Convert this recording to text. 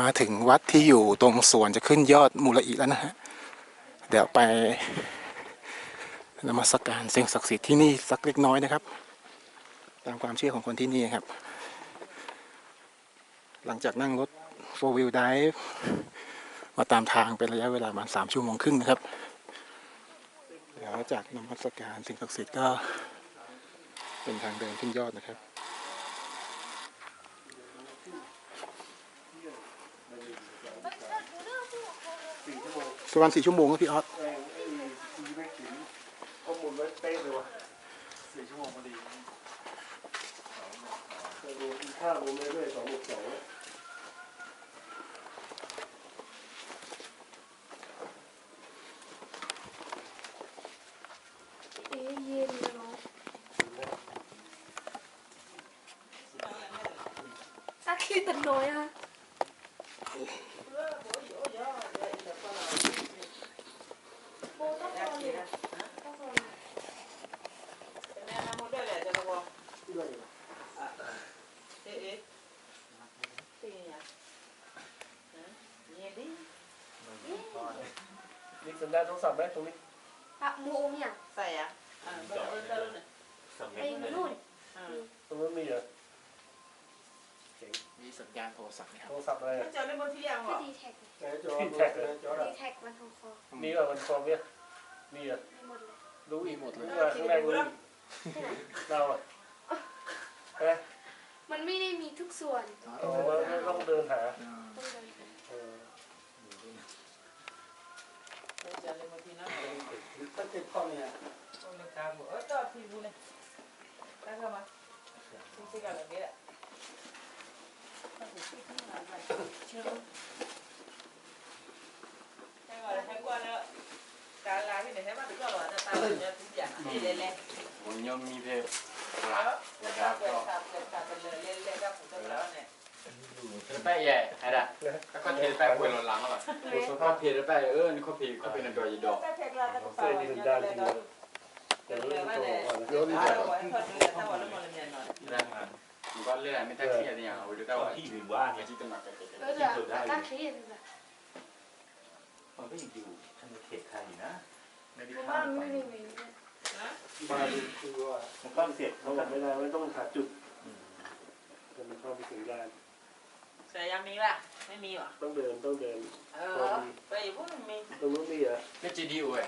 มาถึงวัดที่อยู่ตรงสวนจะขึ้นยอดมูลอีแล้วนะฮะ เดี๋ยวไปนมัสการสิ่งศักดิ์สิทธิ์ที่นี่สักเล็กน้อยนะครับ ตามความเชื่อของคนที่นี่ครับ หลังจากนั่งรถ four wheel drive มาตามทางเป็นระยะเวลาประมาณสามชั่วโมงครึ่งนะครับ เดี๋ยวจากนมัสการสิ่งศักดิ์สิทธิ์ก็เป็นทางเดินขึ้นยอดนะครับ ประมาณสี่ชั่วโมงครับพี่ออสข้อมูลไว้เป๊ะเลยว่ะสี่ชั่วโมงพอดีดูกินข้าวรวมเรื่อยๆสองบวกสองเอ๊ะเย็นเลยเนาะอาคิดแต่น้อยอะ โบต้องรอเลยอะต้องรอเลย นี่สัญญาณโทรศัพท์ไหมตรงนี้อะโมงอย่างใส่อะอ่าเบอร์เบอร์เบอร์เนี่ยไอ้นู่นอ่าตรงนั้นมีเหรอมีสัญญาณโทรศัพท์นะครับโทรศัพท์อะไรไม่อะเจอเล่นบนที่ยังหรก็อดีแท็กไหนจอดูไหนจอดีแท็กวันทองคอมีป่ะมันฟอร์มเนี่ยมีอะไม่หมดเลยรู้อีกหมดเลยว่าข้างในรู้อีกที่ไหนเราอะเอ๊ะมันไม่ได้มีทุกส่วนโอ้ต้องเดินหาต้องเดินไป เออ ไม่เจอเล่นบนที่นั่น ถ้าติดข้อเนี่ย ตรงในกลางหัวเออจอดที่บุญเลยได้เข้ามาที่ที่กันแบบนี้แหละให้ก่อนให้กวนแล้วการลาที่ไหนให้มาถึงก็หรอจะตายจะทุกอย่างนี่เล่นผมยังมีเพลงๆแล้วแล้วก็เกิดขาดเกิดขาดเป็นเลยเล่นๆก็ผมจะแล้วเนี่ยแป้แย่ไอ้ด่ะแล้วก็เทแป้เป็นหลังแล้วก็เพลแป้เออนี่เขาเพลเขาเป็นอันดอยดอกก็เทคลาก็ต้องไปเดี๋ยวเดี๋ยวเดี๋ยวเดี๋ยวเดี๋ยวเดี๋ยวนี่ถ้าจะเราไว้คนดูถ้าวันละคนละเมียนหน่อยนะผมก็เล่นไม่ได้เครียดเนี่ยเอาดูแต่ว่าที่ถือว่าไงที่ต้องมาเกิดเออเดี๋ยวตั้งเครียดเลยมันก็ยังอยู่ทางเขตไทยอยู่นะไม่ได้เพราะข้าว่ามมันไปไม่ได้มีเลยนะมาดูคือว่ามันก็เสร็จเขาเขาบก็อกไม่ได้ไม่ต้องหาจุดอืมแต่มันต้องมีสัญญาณเสียยังมีป่ะไม่มีหรอต้องเดินต้องเดินเออไปอยู่พวกมันมีตรงนู้นมีเหรอก็จีดีโอ้ย